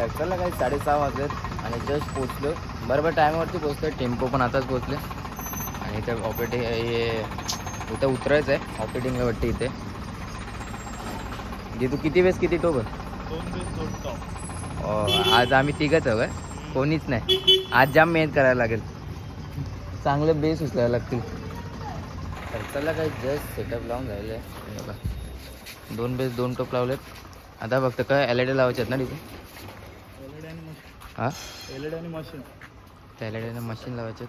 ॲक्च्युअलला काही साडेसहा वाजलेत आणि जस्ट पोचलो बरोबर टायमावरती पोचलो टेम्पो पण आताच पोचले आणि इथे ऑपरेटिंग हे इथं उतरायचं आहे ऑपरेटिंगला वाटते इथे. जे तू किती वेळेस किती टॉप आज आम्ही तिघंच हवं कोणीच नाही. आज जाम मेहनत करायला लागेल. चांगलं बेस उचलायला लागतील. तर चला काही जस्ट सेटअप लावून झालेलं आहे हे दोन बेस दोन टोप लावलेत. आता फक्त काय एल ई डी लावायचे आहेत ना तिथे? हां? एलईडी आणि मशीन त्या एल ई डीनं मशीन लावायचे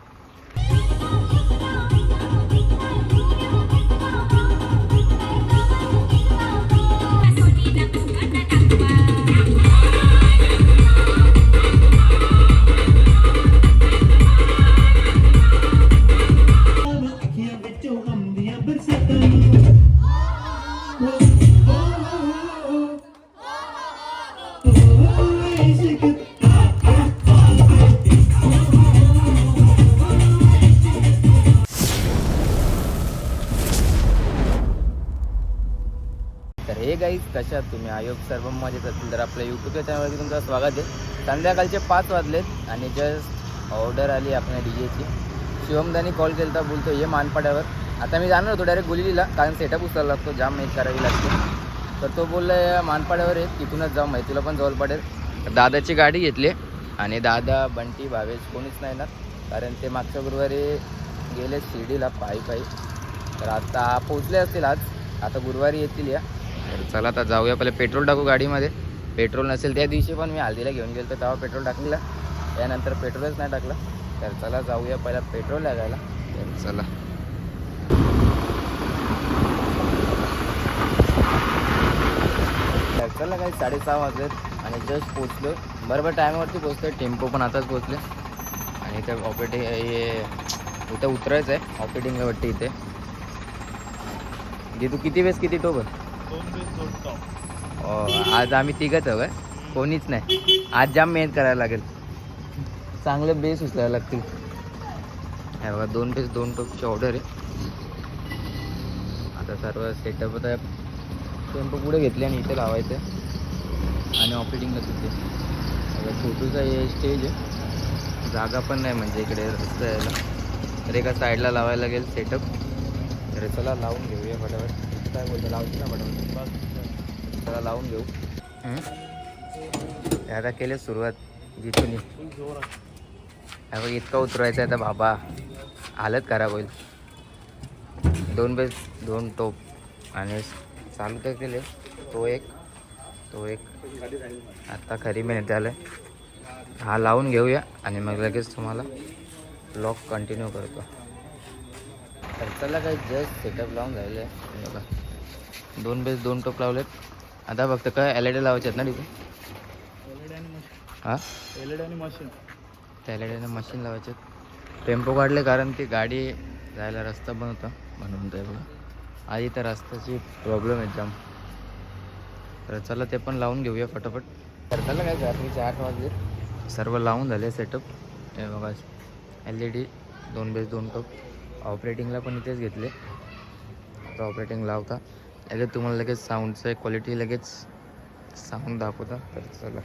आहात तुम्ही आयोग सर्व मजेत असतील तर आपल्या यूट्यूबच्या चॅनलवरती तुमचं स्वागत आहे. संध्याकाळचे पाच वाजलेत आणि जस्ट ऑर्डर आली आपल्या डी जेची शिवमदानी कॉल केला तर बोलतो ये मानपाड्यावर. आता मी जाणार होतो डायरेक्ट गुलीला कारण सेटअप उचलायला लागतो जाम मेक करावी लागते. तर तो बोलला या मानपाड्यावर आहे तिथूनच जाऊ माहिती तुला पण जवळ पडेल. दादाची गाडी घेतली आणि दादा बंटी भावेश कोणीच नाही ना कारण ते मागच्या गुरुवारी गेले शिर्डीला पायी पायी तर आता पोचले असतील आज. आता गुरुवारी येतील या. तर चला आता जाऊया. पहिले पेट्रोल टाकू गाडीमध्ये. पेट्रोल नसेल त्या दिवशी पण मी हल्दीला घेऊन गेलो तर तेव्हा पेट्रोल टाकलेला. त्यानंतर पेट्रोलच नाही टाकलं. तर चला जाऊया पहिला पेट्रोल लागायला. तर चला. चला काही साडेसहा वाजलेत आणि जस्ट पोचलो बरोबर टायमावरती पोचलो टेम्पो पण आताच पोचले आणि इथे ऑपरेटिंग हे इथं उतरायचं आहे ऑपरेटिंग वाटते इथे. जे तू किती वेळेस किती टोक आज आम्ही तिघंच हवं कोणीच नाही. आज जाम मेहनत करायला लागेल. चांगलं बेस उचलायला लागतील. हे बघा दोन बेस दोन टोपची ऑर्डर आहे. आता सर्व सेटअप आता टेम्पो पुढे घेतले आणि इथे लावायचं आणि ऑपरेटिंगला तिथे आता छोटूचा हे स्टेज आहे. जागा पण नाही म्हणजे इकडे रस्ता यायला तर एका साईडला लावायला लागेल सेटअप तर चला लावून घेऊया फटाफट. काय बोलतो लावतो ना फटाफट चला लावून घेऊ. हे? आता केले सुरुवात जिथून बघ इतका उतरवायचा आहे आता बाबा. हालत खराब होईल. दोन बेस दोन टोप. आणि चालू तर केले. तो एक तो एक. आत्ता खरी मेहनत झालं. हा लावून घेऊया आणि मग लगेच तुम्हाला ब्लॉग कंटिन्यू करतो. तर चला काही जस्ट सेटअप लावून झालेलं आहे बघा. दोन बेस दोन टोप लावलेत. आता फक्त काय एल ई डी लावायचे आहेत ना तिथे? एलईडी आणि मशीन हां? एलईडी आणि मशीन त्याला मशीन लावायचे टेम्पो काढले कारण ती गाडी जायला रस्ता पण होता म्हणून ते बघा. आधी तर रस्त्याची प्रॉब्लेम आहे जाम तर चला ते पण लावून घेऊया फटाफट. तर चला काय रात्रीचे आठ वाजले. सर्व लावून झाले सेटअप हे बघा एल ई डी दोन बेस दोन टॉप. ऑपरेटिंगला पण इथेच घेतले. आता ऑपरेटिंग लावता. लगेच तुम्हाला लगेच साऊंडचं क्वालिटी लगेच साऊंड दाखवता तर चला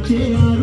आरुण एक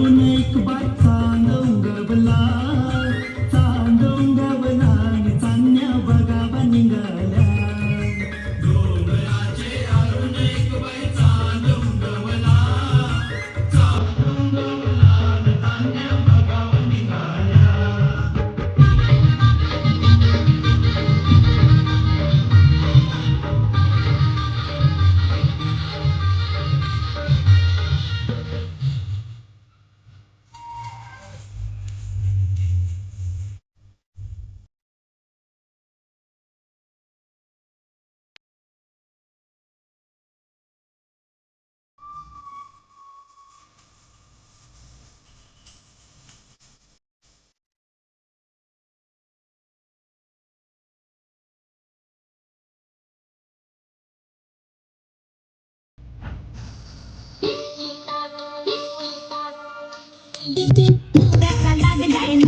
That la la la la.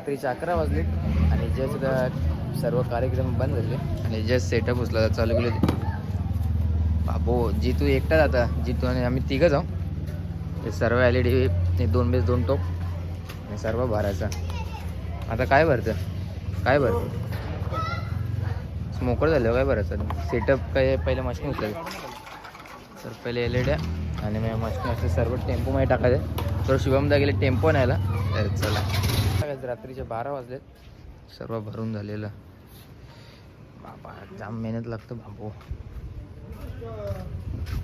रात्रीचे अकरा वाजले आणि जस्ट सर्व कार्यक्रम बंद झाले. आणि जस्ट सेटअप उचला चालू केले. बाबो जितू एकटा जाता जितू आणि आम्ही तिघं जाऊ. ते सर्व एल ई डी दोन बेस दोन टोप. आणि सर्व भरायचा आता काय भरतं? काय भरतं? स्मोकर झालं हो काय भरायचं? सेटअप काय पहिले मशीन उचलायचं. तर पहिले एल ई डी आणि मग मशीन असं सर्व टेम्पोमध्ये टाकायचं तर शुभमदा गेले टेम्पो न्यायला तर चला. काय रात्रीचे बारा वाजलेत. सर्व भरून झालेलं. बाबा जाम मेहनत लागतं बाबू.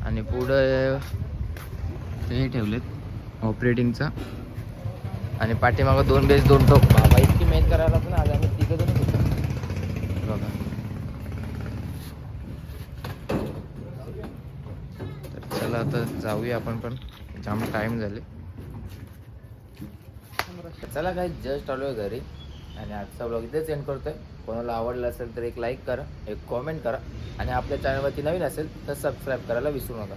आणि पुढं हे ठेवलेत ऑपरेटिंगचा आणि पाठीमागं दोन बेस दोन टोक बाबा इतकी मेहनत करायला पण ना आज आम्ही तिघं जण होतो. बघा. तर चला आता जाऊया आपण पण. जाम टाईम झाले. चला काय जस्ट आलो आहे घरी. आणि आजचा ब्लॉग इथेच एंड करतोय. कोणाला आवडला असेल तर एक लाईक करा एक कॉमेंट करा. आणि आपल्या चॅनलवरती नवीन असेल तर सबस्क्राईब करायला विसरू नका.